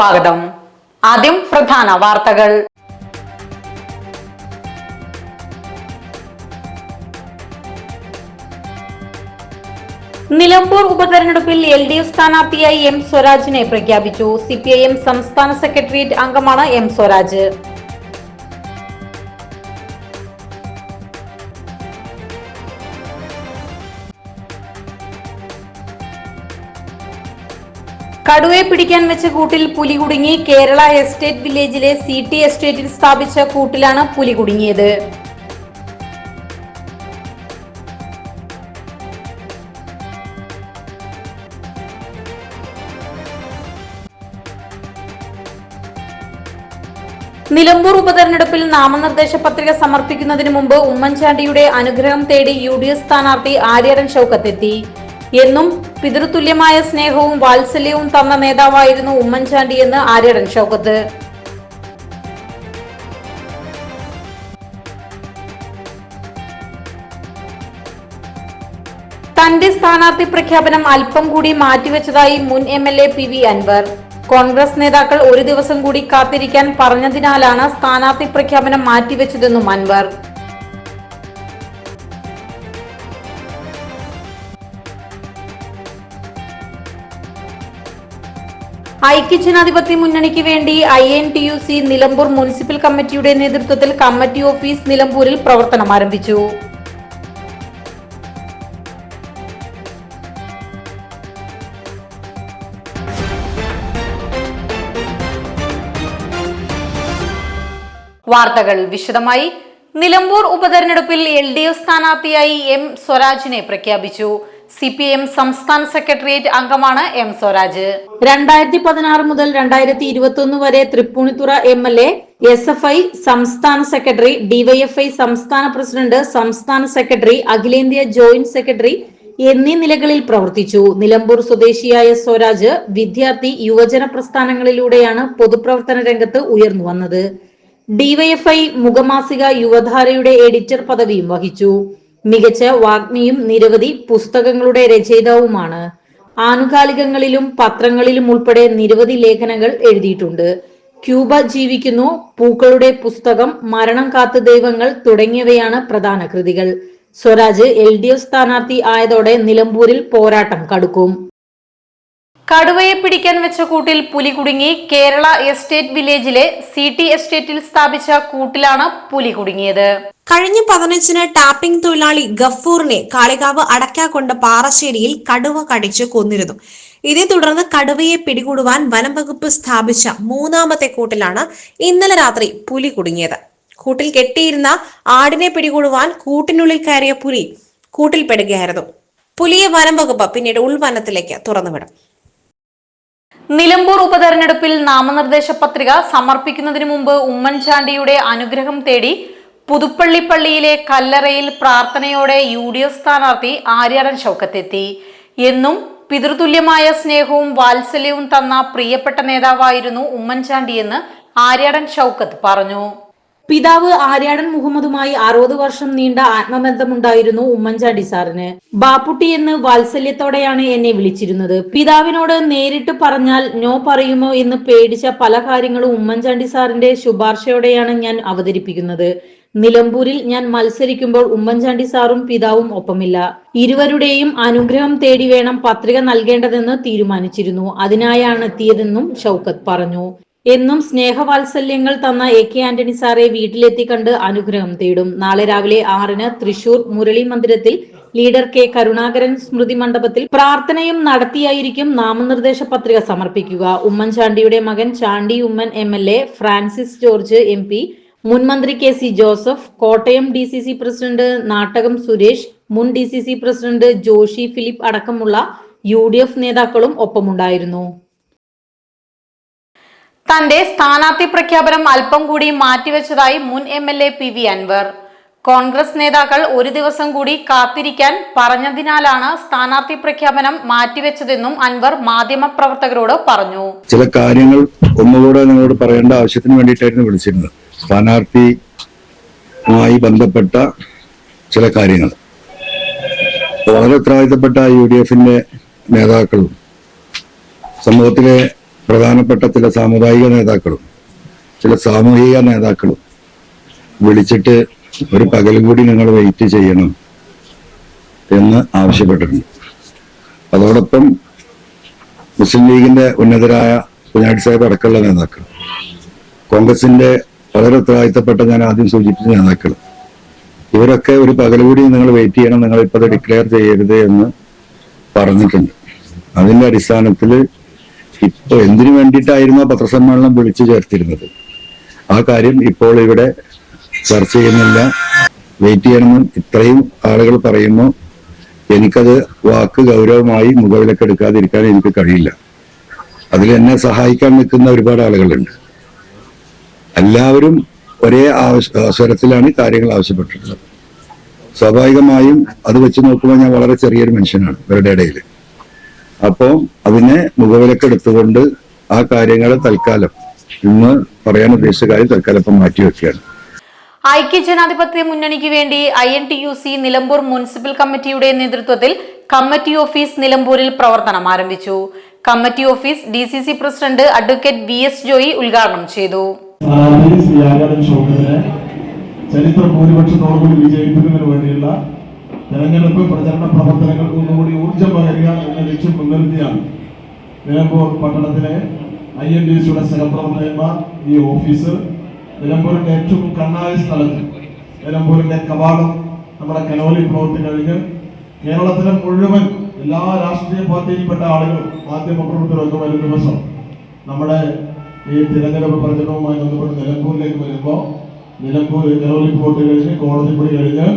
സ്വാഗതം. ആദ്യം പ്രധാന വാർത്തകൾ. നിലമ്പൂർ ഉപതെരഞ്ഞെടുപ്പിൽ എൽ ഡി എഫ് സ്ഥാനാർത്ഥിയായി എം സ്വരാജിനെ പ്രഖ്യാപിച്ചു. സി പി ഐ എം സംസ്ഥാന സെക്രട്ടേറിയറ്റ് അംഗമാണ് എം സ്വരാജ്. കടുവയെ പിടിക്കാൻ വെച്ച കൂട്ടിൽ പുലി കുടുങ്ങി കേരള എസ്റ്റേറ്റ് വില്ലേജിലെ സി ടി എസ്റ്റേറ്റിൽ സ്ഥാപിച്ച കൂട്ടിലാണ് പുലി കുടുങ്ങിയത്. നിലമ്പൂർ ഉപതെരഞ്ഞെടുപ്പിൽ നാമനിർദ്ദേശ പത്രിക സമർപ്പിക്കുന്നതിന് മുമ്പ് ഉമ്മൻചാണ്ടിയുടെ അനുഗ്രഹം തേടി യു ഡി എഫ് സ്ഥാനാർത്ഥി ആര്യരൻ ഷൌക്കത്തെത്തി എന്നും പിതൃതുല്യമായ സ്നേഹവും വാത്സല്യവും തന്ന നേതാവായിരുന്നു ഉമ്മൻചാണ്ടി എന്ന് ആര്യടൻ ഷൌക്കത്ത് തന്റെ സ്ഥാനാർത്ഥി പ്രഖ്യാപനം അല്പം കൂടി മാറ്റിവെച്ചതായി മുൻ M L A P V Anvar. Congress നേതാക്കൾ ഒരു ദിവസം കൂടി കാത്തിരിക്കാൻ പറഞ്ഞതിനാലാണ് സ്ഥാനാർത്ഥി പ്രഖ്യാപനം മാറ്റിവെച്ചതെന്നും അൻവർ. ഐക്യജനാധിപത്യ മുന്നണിക്ക് വേണ്ടി I N T U C Nilambur municipal കമ്മിറ്റിയുടെ നേതൃത്വത്തിൽ കമ്മിറ്റി ഓഫീസ് നിലമ്പൂരിൽ പ്രവർത്തനം ആരംഭിച്ചു. വാർത്തകൾ വിശദമായി. നിലമ്പൂർ ഉപതെരഞ്ഞെടുപ്പിൽ എൽ ഡി എഫ് സ്ഥാനാർത്ഥിയായി എം സ്വരാജിനെ പ്രഖ്യാപിച്ചു. സി പി എം സംസ്ഥാന സെക്രട്ടേറിയറ്റ് അംഗമാണ് എം സ്വരാജ്. രണ്ടായിരത്തി പതിനാറ് മുതൽ രണ്ടായിരത്തി ഇരുപത്തി വരെ Tripunithura M L A S F I സംസ്ഥാന സെക്രട്ടറി ഡിവൈഎഫ്ഐ സംസ്ഥാന പ്രസിഡന്റ് സംസ്ഥാന സെക്രട്ടറി അഖിലേന്ത്യാ ജോയിന്റ് സെക്രട്ടറി എന്നീ നിലകളിൽ പ്രവർത്തിച്ചു. നിലമ്പൂർ സ്വദേശിയായ സ്വരാജ് വിദ്യാർത്ഥി യുവജന പ്രസ്ഥാനങ്ങളിലൂടെയാണ് പൊതുപ്രവർത്തന രംഗത്ത് ഉയർന്നു വന്നത്. ഡിവൈഎഫ്ഐ മുഖമാസിക യുവധാരയുടെ എഡിറ്റർ പദവിയും വഹിച്ചു. മികച്ച വാഗ്മിയും നിരവധി പുസ്തകങ്ങളുടെ രചയിതാവുമാണ്. ആനുകാലികങ്ങളിലും പത്രങ്ങളിലും ഉൾപ്പെടെ നിരവധി ലേഖനങ്ങൾ എഴുതിയിട്ടുണ്ട്. ക്യൂബ ജീവിക്കുന്നു പൂക്കളുടെ പുസ്തകം മരണം കാത്ത ദൈവങ്ങൾ തുടങ്ങിയവയാണ് പ്രധാന കൃതികൾ. സ്വരാജ് എൽ ഡി എഫ് സ്ഥാനാർത്ഥി ആയതോടെ നിലമ്പൂരിൽ പോരാട്ടം കടുക്കും. കടുവയെ പിടിക്കാൻ വെച്ച കൂട്ടിൽ പുലി കുടുങ്ങി കേരള എസ്റ്റേറ്റ് വില്ലേജിലെ സി ടി എസ്റ്റേറ്റിൽ സ്ഥാപിച്ച കൂട്ടിലാണ് പുലി കുടുങ്ങിയത്. കഴിഞ്ഞ പതിനഞ്ചിന് ടാപ്പിംഗ് തൊഴിലാളി ഗഫൂറിനെ കാളികാവ് അടക്കാക്കൊണ്ട പാറശ്ശേരിയിൽ കടുവ കടിച്ച് കൊന്നിരുന്നു. ഇതേ തുടർന്ന് കടുവയെ പിടികൂടുവാൻ വനം വകുപ്പ് സ്ഥാപിച്ച മൂന്നാമത്തെ കൂട്ടിലാണ് ഇന്നലെ രാത്രി പുലി കുടുങ്ങിയത്. കൂട്ടിൽ കെട്ടിയിരുന്ന ആടിനെ പിടികൂടുവാൻ കൂട്ടിനുള്ളിൽ കയറിയ പുലി കൂട്ടിൽ പെടുകയായിരുന്നു പുലിയെ വനം വകുപ്പ് പിന്നീട് ഉൾവനത്തിലേക്ക് തുറന്നുവിടും. നിലമ്പൂർ ഉപതെരഞ്ഞെടുപ്പിൽ നാമനിർദ്ദേശ പത്രിക സമർപ്പിക്കുന്നതിന് മുമ്പ് ഉമ്മൻചാണ്ടിയുടെ അനുഗ്രഹം തേടി പുതുപ്പള്ളി പള്ളിയിലെ കല്ലറയിൽ പ്രാർത്ഥനയോടെ യു ഡി എഫ് സ്ഥാനാർത്ഥി ആര്യാടൻ ഷൗക്കത്തെത്തി എന്നും പിതൃതുല്യമായ സ്നേഹവും വാത്സല്യവും തന്ന പ്രിയപ്പെട്ട നേതാവായിരുന്നു ഉമ്മൻചാണ്ടിയെന്ന് ആര്യാടൻ ഷൗക്കത്ത് പറഞ്ഞു. പിതാവ് ആര്യാടൻ മുഹമ്മദുമായി അറുപത് വർഷം നീണ്ട ആത്മബന്ധമുണ്ടായിരുന്നു ഉമ്മൻചാണ്ടി സാറിന്. ബാപ്പുട്ടി എന്ന് വാത്സല്യത്തോടെയാണ് എന്നെ വിളിച്ചിരുന്നത്. പിതാവിനോട് നേരിട്ട് പറഞ്ഞാൽ നോ പറയുമോ എന്ന് പേടിച്ച പല കാര്യങ്ങളും ഉമ്മൻചാണ്ടി സാറിന്റെ ശുപാർശയോടെയാണ് ഞാൻ അവതരിപ്പിക്കുന്നത്. നിലമ്പൂരിൽ ഞാൻ മത്സരിക്കുമ്പോൾ ഉമ്മൻചാണ്ടി സാറും പിതാവും ഒപ്പമില്ല. ഇരുവരുടെയും അനുഗ്രഹം തേടി വേണം പത്രിക നൽകേണ്ടതെന്ന് തീരുമാനിച്ചിരുന്നു. അതിനായാണ് എത്തിയതെന്നും ഷൗക്കത്ത് പറഞ്ഞു. എന്നും സ്നേഹവാത്സല്യങ്ങൾ തന്ന എ കെ ആന്റണി സാറെ വീട്ടിലെത്തി കണ്ട് അനുഗ്രഹം തേടും. നാളെ രാവിലെ ആറിന് തൃശൂർ മുരളി മന്ദിരത്തിൽ ലീഡർ കെ കരുണാകരൻ സ്മൃതി മണ്ഡപത്തിൽ പ്രാർത്ഥനയും നടത്തിയായിരിക്കും നാമനിർദ്ദേശ പത്രിക സമർപ്പിക്കുക. ഉമ്മൻചാണ്ടിയുടെ മകൻ Chandy Oommen M L A Francis George M P മുൻമന്ത്രി K C Joseph Kottayam D C C president Nattakom Suresh മുൻ D C C president Joshy Philip അടക്കമുള്ള യു ഡി എഫ് നേതാക്കളും ഒപ്പമുണ്ടായിരുന്നു. തന്റെ സ്ഥാനാർത്ഥി പ്രഖ്യാപനം അല്പം കൂടി മാറ്റിവെച്ചതായി മുൻ M L A P V Anvar. Congress നേതാക്കൾ ഒരു ദിവസം കൂടി കാത്തിരിക്കാൻ പറഞ്ഞതിനാലാണ് സ്ഥാനാർത്ഥി പ്രഖ്യാപനം മാറ്റിവെച്ചതെന്നും അൻവർ മാധ്യമപ്രവർത്തകരോട് പറഞ്ഞു. ചില കാര്യങ്ങൾ ഒന്നുകൂടെ നിങ്ങളോട് പറയേണ്ട ആവശ്യത്തിന് വേണ്ടിയിട്ടായിരുന്നു വിളിച്ചിരുന്നത്. സ്ഥാനാർത്ഥിയുമായി ബന്ധപ്പെട്ട ചില കാര്യങ്ങൾ. വളരെ ഉത്തരവാദിത്തപ്പെട്ട യു ഡി എഫിന്റെ നേതാക്കളും സമൂഹത്തിലെ പ്രധാനപ്പെട്ട ചില സാമുദായിക നേതാക്കളും ചില സാമൂഹിക നേതാക്കളും വിളിച്ചിട്ട് ഒരു പകൽ കൂടി നിങ്ങൾ വെയിറ്റ് ചെയ്യണം എന്ന് ആവശ്യപ്പെട്ടിട്ടുണ്ട്. അതോടൊപ്പം മുസ്ലിം ലീഗിന്റെ ഉന്നതരായ കുഞ്ഞാടി സാഹിബ് അടക്കമുള്ള നേതാക്കൾ കോൺഗ്രസിന്റെ വളരെ ഉത്തരവാദിത്തപ്പെട്ട ഞാൻ ആദ്യം സൂചിപ്പിച്ച നേതാക്കൾ ഇവരൊക്കെ ഒരു പകൽ കൂടി നിങ്ങൾ വെയിറ്റ് ചെയ്യണം നിങ്ങൾ ഇപ്പോൾ ഡിക്ലെയർ ചെയ്യരുത് എന്ന് പറഞ്ഞിട്ടുണ്ട്. അതിന്റെ അടിസ്ഥാനത്തിൽ ഇപ്പോൾ എന്തിനു വേണ്ടിയിട്ടായിരുന്നു പത്രസമ്മേളനം വിളിച്ചു ചേർത്തിരുന്നത്? ആ കാര്യം ഇപ്പോൾ ഇവിടെ ചർച്ച ചെയ്യുന്നില്ല. വെയിറ്റ് ചെയ്യണമെന്ന് ഇത്രയും ആളുകൾ പറയുന്നു. എനിക്കത് വാക്ക് ഗൗരവമായി മുഖവിലക്കെടുക്കാതിരിക്കാൻ എനിക്ക് കഴിയില്ല. അതിൽ എന്നെ സഹായിക്കാൻ നിൽക്കുന്ന ഒരുപാട് ആളുകളുണ്ട്. എല്ലാവരും ഒരേ സ്വരത്തിലാണ് കാര്യങ്ങൾ ആവശ്യപ്പെട്ടിട്ടുള്ളത്. സ്വാഭാവികമായും അത് വെച്ച് നോക്കുമ്പോൾ ഞാൻ വളരെ ചെറിയൊരു മനുഷ്യനാണ് ഇവരുടെ ഇടയിൽ. അപ്പോൾ അതിനെ മുഖവിലക്കെടുത്തുകൊണ്ട് ആ കാര്യങ്ങൾ തൽക്കാലം ഇന്ന് പറയാൻ ഉദ്ദേശിച്ച കാര്യം തൽക്കാലം ഇപ്പം മാറ്റിവെക്കുകയാണ് ഐക്യജനാധിപത്യ മുന്നണിക്ക് വേണ്ടി I N T U C Nilambur municipal കമ്മിറ്റിയുടെ നേതൃത്വത്തിൽ കമ്മിറ്റി ഓഫീസ് നിലമ്പൂരിൽ പ്രവർത്തനം ആരംഭിച്ചു. Committee office D C C president advocate V S Joy ഉദ്ഘാടനം ചെയ്തു. ചരിത്ര ഭൂരിപക്ഷത്തോടുകൂടി വിജയിപ്പിക്കുന്നതിന് വേണ്ടിയുള്ള തെരഞ്ഞെടുപ്പ് പ്രചരണ പ്രവർത്തനങ്ങൾക്ക് ഒന്നുകൂടി ഊർജം പകരുക എന്ന ലക്ഷ്യം മുൻനിർത്തിയാണ്. നിലമ്പൂർ പട്ടണത്തിലെ ഐ എൻ ഡി സിയുടെ സഹപ്രവർത്തകന്മാർ ഈ ഓഫീസ് നിലമ്പൂരിന്റെ ഏറ്റവും കണ്ണായ സ്ഥലത്ത് നിലമ്പൂരിന്റെ കവാടം നമ്മുടെ കനോലി പ്ലോട്ട് കഴിഞ്ഞ് കേരളത്തിലെ മുഴുവൻ എല്ലാ രാഷ്ട്രീയ പാർട്ടിയിൽപ്പെട്ട ആളുകളും മാധ്യമപ്രവർത്തകരൊക്കെ വരും ദിവസം നമ്മുടെ ഈ തിരഞ്ഞെടുപ്പ് പ്രചരണവുമായി ബന്ധപ്പെട്ട് നിലമ്പൂരിലേക്ക് വരുമ്പോൾ നിലമ്പൂർ കനോലി പ്ലോട്ട് കഴിഞ്ഞ് കോടതിപ്പടി കഴിഞ്ഞ്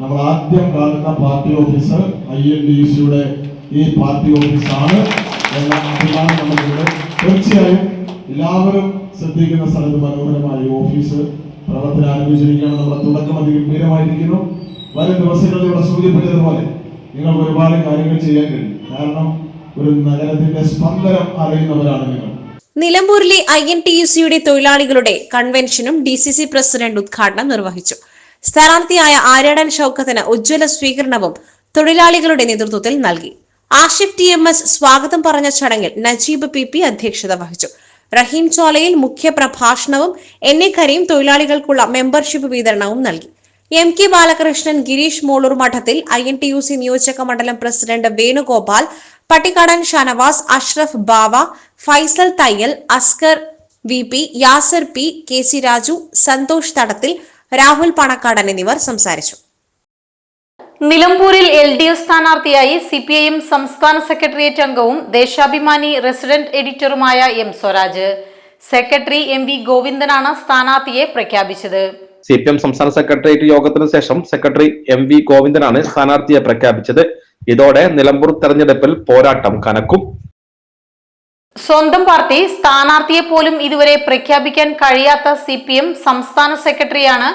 നമ്മൾ ആദ്യം കാണുന്ന party office I N D സിയുടെ ഈ പാർട്ടി ഓഫീസാണ്. എന്ന അഭിമാനം നമുക്കുണ്ട് തീർച്ചയായും എല്ലാവരും ശ്രദ്ധിക്കുന്ന സ്ഥലത്ത് മനോഹരമായ ഓഫീസ് പ്രവർത്തനം ആരംഭിച്ചിരിക്കുകയാണ്. നമ്മുടെ തുടക്കം അതിഗംഭീരമായിരിക്കുന്നു വരും ദിവസങ്ങളിൽ ഇവിടെ സൂചിപ്പിച്ചതുപോലെ നിങ്ങൾക്ക് ഒരുപാട് കാര്യങ്ങൾ ചെയ്യാൻ കഴിയും. കാരണം ഒരു നഗരത്തിന്റെ സ്പന്ദനം അറിയുന്നവരാണ് നിങ്ങൾ. നിലമ്പൂരിലെ ഐ എൻ ടി യു സിയുടെ തൊഴിലാളികളുടെ കൺവെൻഷനും ഡി സി സി പ്രസിഡന്റ് ഉദ്ഘാടനം നിർവഹിച്ചു. സ്ഥാനാർത്ഥിയായ ആര്യാടൻ ഷൌക്കത്തിന് ഉജ്ജ്വല സ്വീകരണവും തൊഴിലാളികളുടെ നേതൃത്വത്തിൽ നൽകി. ആഷിഫ് ടി എം എസ് സ്വാഗതം പറഞ്ഞ ചടങ്ങിൽ നജീബ് പി പി അധ്യക്ഷത വഹിച്ചു. റഹീം ചോലയിൽ മുഖ്യ പ്രഭാഷണവും എൻ എ കരീം തൊഴിലാളികൾക്കുള്ള മെമ്പർഷിപ്പ് വിതരണവും നൽകി. M K Balakrishnan Girish Molur Madathil I N T U C നിയോജക മണ്ഡലം president Venugopal Pattikkadan Shanavas Ashraf Bava Faisal Thayyal Askar V P Yasar P K C Raju Santhosh Thadathil Rahul Panakkadan എന്നിവർ സംസാരിച്ചു. നിലമ്പൂരിൽ L D F സ്ഥാനാർത്ഥിയായി C P I M സംസ്ഥാന secretariat അംഗവും Deshabhimani resident എഡിറ്ററുമായ M Swaraj. Secretary M V ഗോവിന്ദനാണ് സ്ഥാനാർത്ഥിയെ പ്രഖ്യാപിച്ചത്. C P M സംസ്ഥാന secretariat യോഗത്തിന് ശേഷം സെക്രട്ടറി എം വി ഗോവിന്ദനാണ് സ്ഥാനാർത്ഥിയെ പ്രഖ്യാപിച്ചത്. ഇതോടെ നിലമ്പൂർ തെരഞ്ഞെടുപ്പിൽ പോരാട്ടം കനക്കും. സ്വന്തം പാർട്ടി സ്ഥാനാർത്ഥിയെ പോലും ഇതുവരെ പ്രഖ്യാപിക്കാൻ കഴിയാത്ത സി പി എം സംസ്ഥാന സെക്രട്ടറിയാണ്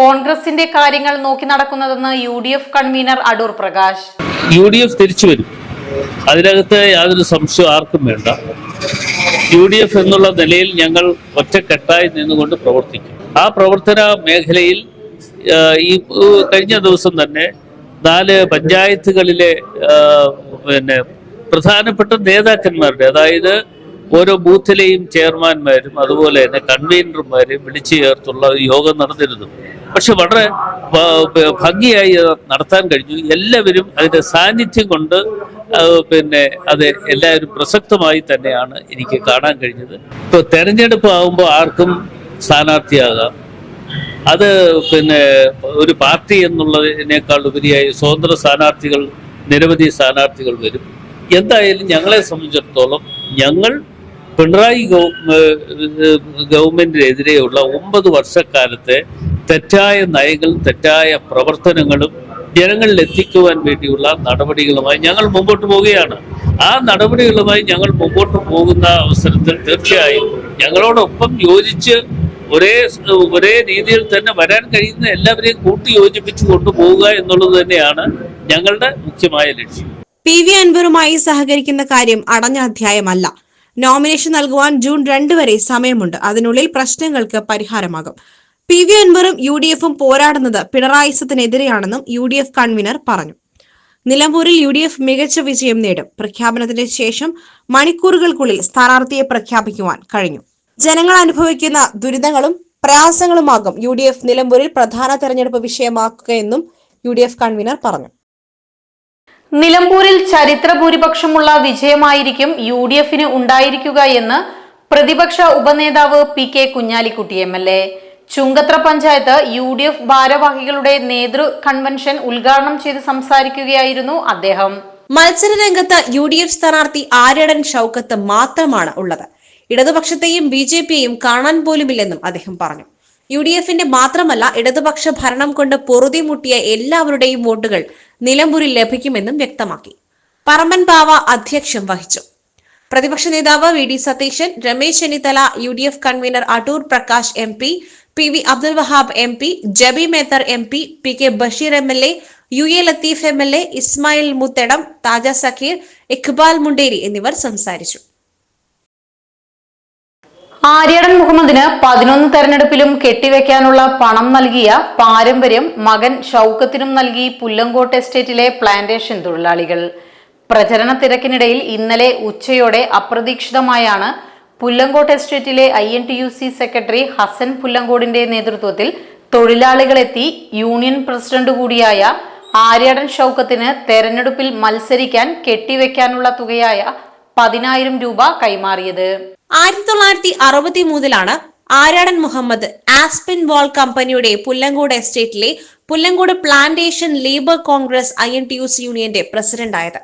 കോൺഗ്രസിന്റെ കാര്യങ്ങൾ നോക്കി നടക്കുന്നതെന്ന് U D F convener Adoor Prakash. U D F തിരിച്ചു വരും. അതിനകത്ത് യാതൊരു സംശയം ആർക്കും വേണ്ട. യു ഡി എഫ് എന്നുള്ള നിലയിൽ ഞങ്ങൾ ഒറ്റക്കെട്ടായി നിന്നുകൊണ്ട് പ്രവർത്തിക്കും. ആ പ്രവർത്തന മേഖലയിൽ ഈ കഴിഞ്ഞ ദിവസം തന്നെ നാല് പഞ്ചായത്തുകളിലെ പിന്നെ പ്രധാനപ്പെട്ട നേതാക്കന്മാരുടെ അതായത് ഓരോ ബൂത്തിലെയും ചെയർമാൻമാരും അതുപോലെ തന്നെ കൺവീനർമാരെയും വിളിച്ചു ചേർത്തുള്ള യോഗം നടന്നിരുന്നു. പക്ഷെ വളരെ ഭംഗിയായി നടത്താൻ കഴിഞ്ഞു. എല്ലാവരും അതിന്റെ സാന്നിധ്യം കൊണ്ട് പിന്നെ അത് എല്ലാവരും പ്രസക്തമായി തന്നെയാണ് എനിക്ക് കാണാൻ കഴിഞ്ഞത്. ഇപ്പൊ തെരഞ്ഞെടുപ്പ് ആകുമ്പോൾ ആർക്കും സ്ഥാനാർത്ഥിയാകാം. അത് പിന്നെ ഒരു പാർട്ടി എന്നുള്ളതിനേക്കാൾ ഉപരിയായി സ്വതന്ത്ര സ്ഥാനാർത്ഥികൾ നിരവധി സ്ഥാനാർത്ഥികൾ വരും. എന്തായാലും ഞങ്ങളെ സംബന്ധിച്ചിടത്തോളം ഞങ്ങൾ പിണറായി ഗവൺമെന്റിനെതിരെയുള്ള ഒമ്പത് വർഷക്കാലത്തെ തെറ്റായ നയങ്ങളും തെറ്റായ പ്രവർത്തനങ്ങളും ജനങ്ങളിൽ എത്തിക്കുവാൻ വേണ്ടിയുള്ള നടപടികളുമായി ഞങ്ങൾ മുമ്പോട്ട് പോവുകയാണ്. ആ നടപടികളുമായി ഞങ്ങൾ മുമ്പോട്ട് പോകുന്ന അവസരത്തിൽ തീർച്ചയായും ഞങ്ങളോടൊപ്പം യോജിച്ച് ഒരേ ഒരേ രീതിയിൽ തന്നെ വരാൻ കഴിയുന്ന എല്ലാവരെയും കൂട്ടി യോജിപ്പിച്ചു കൊണ്ടുപോവുക എന്നുള്ളത് തന്നെയാണ് ഞങ്ങളുടെ മുഖ്യമായ ലക്ഷ്യം. പി വി അൻവറുമായി സഹകരിക്കുന്ന കാര്യം അടഞ്ഞ അധ്യായമല്ല. നോമിനേഷൻ നൽകുവാൻ ജൂൺ രണ്ട് വരെ സമയമുണ്ട്. അതിനുള്ളിൽ പ്രശ്നങ്ങൾക്ക് പരിഹാരമാകും. പി വി അൻവറും യു ഡി എഫും പോരാടുന്നത് പിണറായിസത്തിനെതിരെയാണെന്നും യു ഡി എഫ് കൺവീനർ പറഞ്ഞു. നിലമ്പൂരിൽ യു ഡി എഫ് മികച്ച വിജയം നേടും. പ്രഖ്യാപനത്തിന് ശേഷം മണിക്കൂറുകൾക്കുള്ളിൽ സ്ഥാനാർത്ഥിയെ പ്രഖ്യാപിക്കുവാൻ കഴിഞ്ഞു. ജനങ്ങൾ അനുഭവിക്കുന്ന ദുരിതങ്ങളും പ്രയാസങ്ങളുമാകും യു ഡി എഫ് നിലമ്പൂരിൽ പ്രധാന തെരഞ്ഞെടുപ്പ് വിഷയമാക്കുകയെന്നും യു ഡി എഫ് കൺവീനർ പറഞ്ഞു. നിലമ്പൂരിൽ ചരിത്ര ഭൂരിപക്ഷമുള്ള വിജയമായിരിക്കും യു ഡി എഫിന് ഉണ്ടായിരിക്കുക എന്ന് പ്രതിപക്ഷ ഉപനേതാവ് P K Kunhalikutty M L A. Chungathara panchayat U D F ഭാരവാഹികളുടെ നേതൃ കൺവെൻഷൻ ഉദ്ഘാടനം ചെയ്ത് സംസാരിക്കുകയായിരുന്നു അദ്ദേഹം. മത്സരരംഗത്ത് യു ഡി എഫ് സ്ഥാനാർത്ഥി ആര്യടൻ ഷൗക്കത്ത് മാത്രമാണ് ഉള്ളത്. ഇടതുപക്ഷത്തെയും ബി ജെ പിയെയും കാണാൻ പോലുമില്ലെന്നും അദ്ദേഹം പറഞ്ഞു. യു ഡി എഫിന്റെ മാത്രമല്ല ഇടതുപക്ഷ ഭരണം കൊണ്ട് പൊറുതി മുട്ടിയ എല്ലാവരുടെയും വോട്ടുകൾ നിലമ്പൂരിൽ ലഭിക്കുമെന്നും വ്യക്തമാക്കി. പറമ്പൻ ബാവ അധ്യക്ഷം വഹിച്ചു. പ്രതിപക്ഷ നേതാവ് V D Satheesan Ramesh Chennithala U D F convener Adoor Prakash M P P V Abdul Wahab M P Jebi Mather M P P K Basheer M L A U A Latheef M L A Ismail Muthedam Thaja Sakheer Iqbal Munderi എന്നിവർ സംസാരിച്ചു. ആര്യടൻ മുഹമ്മദിന് പതിനൊന്ന് തെരഞ്ഞെടുപ്പിലും കെട്ടിവെക്കാനുള്ള പണം നൽകിയ പാരമ്പര്യം മകൻ ഷൗക്കത്തിനും നൽകി പുല്ലങ്കോട്ട് എസ്റ്റേറ്റിലെ പ്ലാന്റേഷൻ തൊഴിലാളികൾ. പ്രചരണ തിരക്കിനിടയിൽ ഇന്നലെ ഉച്ചയോടെ അപ്രതീക്ഷിതമായാണ് പുല്ലങ്കോട്ട് എസ്റ്റേറ്റിലെ I N T U C secretary Hasan പുല്ലങ്കോടിന്റെ നേതൃത്വത്തിൽ തൊഴിലാളികളെത്തി യൂണിയൻ പ്രസിഡന്റ് കൂടിയായ ആര്യടൻ ഷൗക്കത്തിന് തെരഞ്ഞെടുപ്പിൽ മത്സരിക്കാൻ കെട്ടിവെക്കാനുള്ള തുകയായ പതിനായിരം രൂപ കൈമാറിയത്. ആയിരത്തി തൊള്ളായിരത്തി അറുപത്തി മൂന്നിലാണ് ആരാടൻ മുഹമ്മദ് ആസ്പിൻ വാൾ കമ്പനിയുടെ പുല്ലങ്കോട് എസ്റ്റേറ്റിലെ Pullankode plantation labour Congress I N T U യൂണിയന്റെ പ്രസിഡന്റായത്.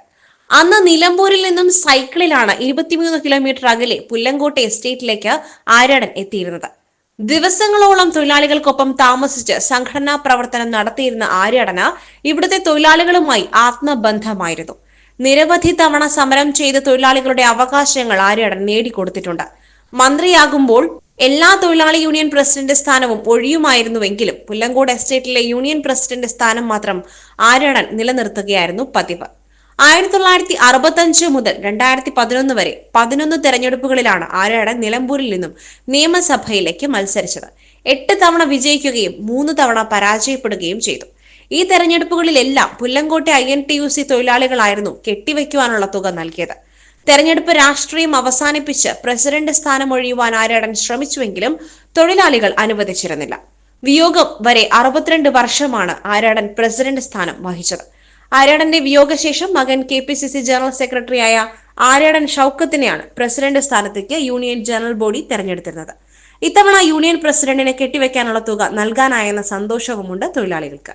അന്ന് നിലമ്പൂരിൽ നിന്നും സൈക്കിളിലാണ് ഇരുപത്തിമൂന്ന് കിലോമീറ്റർ അകലെ പുല്ലങ്കോട്ടെ എസ്റ്റേറ്റിലേക്ക് ആരാടൻ എത്തിയിരുന്നത്. ദിവസങ്ങളോളം തൊഴിലാളികൾക്കൊപ്പം താമസിച്ച് സംഘടനാ പ്രവർത്തനം നടത്തിയിരുന്ന ആര്യാടന ഇവിടുത്തെ തൊഴിലാളികളുമായി ആത്മബന്ധമായിരുന്നു. നിരവധി തവണ സമരം ചെയ്ത തൊഴിലാളികളുടെ അവകാശങ്ങൾ ആര്യാടൻ നേടിക്കൊടുത്തിട്ടുണ്ട്. മന്ത്രിയാകുമ്പോൾ എല്ലാ തൊഴിലാളി യൂണിയൻ പ്രസിഡന്റ് സ്ഥാനവും ഒഴിയുമായിരുന്നുവെങ്കിലും പുല്ലങ്കോട് എസ്റ്റേറ്റിലെ യൂണിയൻ പ്രസിഡന്റ് സ്ഥാനം മാത്രം ആര്യാടൻ നിലനിർത്തുകയായിരുന്നു പതിവ്. ആയിരത്തി തൊള്ളായിരത്തി അറുപത്തഞ്ച് മുതൽ രണ്ടായിരത്തി പതിനൊന്ന് വരെ പതിനൊന്ന് തെരഞ്ഞെടുപ്പുകളിലാണ് ആര്യാടൻ നിലമ്പൂരിൽ നിന്നും നിയമസഭയിലേക്ക് മത്സരിച്ചത്. എട്ട് തവണ വിജയിക്കുകയും മൂന്ന് തവണ പരാജയപ്പെടുകയും ചെയ്തു. ഈ തെരഞ്ഞെടുപ്പുകളിലെല്ലാം പുല്ലങ്കോട്ടെ I N T U C തൊഴിലാളികളായിരുന്നു കെട്ടിവെക്കുവാനുള്ള തുക നൽകിയത്. തെരഞ്ഞെടുപ്പ് രാഷ്ട്രീയം അവസാനിപ്പിച്ച് പ്രസിഡന്റ് സ്ഥാനം ഒഴിയുവാൻ ആരാടൻ ശ്രമിച്ചുവെങ്കിലും തൊഴിലാളികൾ അനുവദിച്ചിരുന്നില്ല. വിയോഗം വരെ അറുപത്തിരണ്ട് വർഷമാണ് ആരാടൻ പ്രസിഡന്റ് സ്ഥാനം വഹിച്ചത്. ആരാടന്റെ വിയോഗശേഷം മകൻ K P C C general സെക്രട്ടറിയായ ആരാടൻ ഷൌക്കത്തിനെയാണ് പ്രസിഡന്റ് സ്ഥാനത്തേക്ക് യൂണിയൻ ജനറൽ ബോഡി തെരഞ്ഞെടുത്തിരുന്നത്. ഇത്തവണ യൂണിയൻ പ്രസിഡന്റിനെ കെട്ടിവെക്കാനുള്ള തുക നൽകാനായെന്ന സന്തോഷവുമുണ്ട് തൊഴിലാളികൾക്ക്.